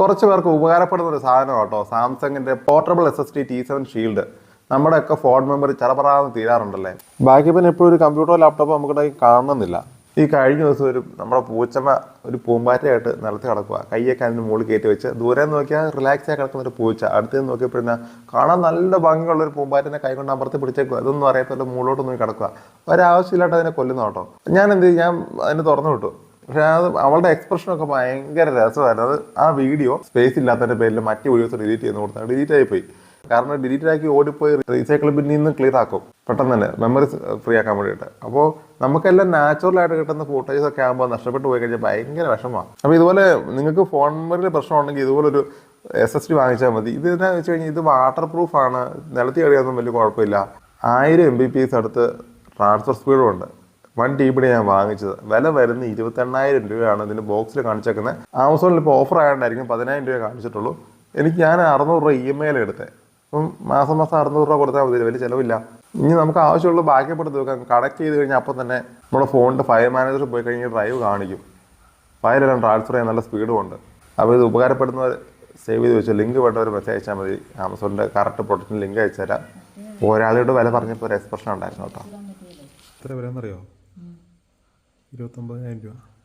കുറച്ച് പേർക്ക് ഉപകാരപ്പെടുന്ന ഒരു സാധനം കേട്ടോ. സാംസങ്ങിന്റെ portable S S T T seven shield നമ്മുടെ ഒക്കെ ഫോൺ മെമ്മറി ചിലപ്പറാന്ന് തീരാറുണ്ടല്ലേ? ബാക്കി പിന്നെ എപ്പോഴും ഒരു കമ്പ്യൂട്ടറോ ലാപ്ടോപ്പോ നമുക്ക് കാണുന്നില്ല. ഈ കഴിഞ്ഞ ദിവസം ഒരു നമ്മുടെ പൂച്ചമ്മ ഒരു പൂമ്പാറ്റയായിട്ട് നിലത്ത് കിടക്കുക കൈയൊക്കെ അതിന് മുകളിൽ കയറ്റി വെച്ച് ദൂരെ നോക്കിയാൽ റിലാക്സ് ആയി കിടക്കുന്ന ഒരു പൂച്ച. അടുത്ത് നോക്കിയപ്പോഴാ കാണാൻ നല്ല ഭംഗിയുള്ള ഒരു പൂമ്പാറ്റിനെ കൈ കൊണ്ട് അമർത്തി പിടിച്ചേക്കുക അതൊന്നും അറിയാത്തല്ലോ മുകളിലോട്ട് നോക്കി കിടക്കുക ഒരാവശ്യമില്ലാണ്ട് അതിനെ കൊല്ലുന്ന കേട്ടോ. ഞാൻ എന്ത്? ഞാൻ അതിനെ തുറന്നു വിട്ടു. പക്ഷെ അത് അവളുടെ എക്സ്പ്രഷനൊക്കെ ഭയങ്കര രസമായിരുന്നു. അത് ആ വീഡിയോ സ്പേസ് ഇല്ലാത്തതിന്റെ പേരിൽ മറ്റു വീഡിയോസ് ഡിലീറ്റ് ചെയ്യുന്ന കൊടുത്താൽ ഡിലീറ്റ് ആയിപ്പോയി. കാരണം ഡിലീറ്റ് ആക്കി ഓടിപ്പോയി റീസൈക്കിൾ ബിന്നിൽ നിന്ന് ക്ലിയർ ആക്കും. പെട്ടെന്ന് തന്നെ മെമ്മറീസ് ഫ്രീ ആക്കാൻ വേണ്ടിയിട്ട്. അപ്പോൾ നമുക്കെല്ലാം നാച്ചുറൽ ആയിട്ട് കിട്ടുന്ന ഫോട്ടോസ് ഒക്കെ ആകുമ്പോൾ നഷ്ടപ്പെട്ടു പോയി കഴിഞ്ഞാൽ ഭയങ്കര വിഷമമാണ് അപ്പോൾ ഇതുപോലെ നിങ്ങൾക്ക് ഫോൺ പ്രശ്നം ഉണ്ടെങ്കിൽ ഇതുപോലെ ഒരു എസ് എസ് ടി വാങ്ങിച്ചാൽ മതി. ഇത് എന്താണെന്ന് വെച്ച് കഴിഞ്ഞാൽ ഇത് വാട്ടർ പ്രൂഫ് ആണ്. നിലത്തി കഴിയാതൊന്നും വലിയ കുഴപ്പമില്ല. ആയിരം എം ബി പി എസ് അടുത്ത് ട്രാൻസ്ഫർ സ്പീഡും ഉണ്ട്. വൺ ടി ബിയുടെ ഞാൻ വാങ്ങിച്ചത്. വില വരുന്ന ഇരുപത്തെണ്ണായിരം രൂപയാണ് ഇതിന്റെ ബോക്സിൽ കാണിച്ചേക്കുന്നത് ആമസോണിൽ ഇപ്പോൾ ഓഫർ ആയതുകൊണ്ടായിരിക്കും പതിനായിരം രൂപ കാണിച്ചിട്ടുള്ളൂ. എനിക്ക് ഞാൻ അറുന്നൂറ് രൂപ ഇ എം ഐയിൽ എടുത്തത് അപ്പം മാസം മാസം അറുന്നൂറ് രൂപ കൊടുത്താൽ മതി വലിയ ചിലവില്ല. ഇനി നമുക്ക് ആവശ്യമുള്ള ബാക്കപ്പ് എടുത്ത് കണക്ട് ചെയ്ത് കഴിഞ്ഞാൽ അപ്പം തന്നെ നമ്മുടെ ഫോണിന്റെ ഫയർ മാനേജർ പോയി കഴിഞ്ഞാൽ ഡ്രൈവ് കാണിക്കും. ഫയലെല്ലാം ട്രാൻസ്ഫർ ചെയ്യാൻ നല്ല സ്പീഡും ഉണ്ട്. അപ്പോൾ ഇത് ഉപകാരപ്പെടുന്നവർ സേവ് ചെയ്ത് വെച്ചു. ലിങ്ക് വേണ്ട ഒരു മെസ്സേജ് അയച്ചാൽ മതി. ആമസോണിന്റെ കറക്റ്റ് പ്രൊഡക്റ്റിന് ലിങ്ക് അയച്ചു തരാം ഒരാളുടെ വില പറഞ്ഞപ്പോൾ ഒരു എക്സ്പ്രഷൻ ഉണ്ടായിരുന്നു കേട്ടോ. എത്ര വില ഇരുപത്തൊമ്പതിനായിരം രൂപ.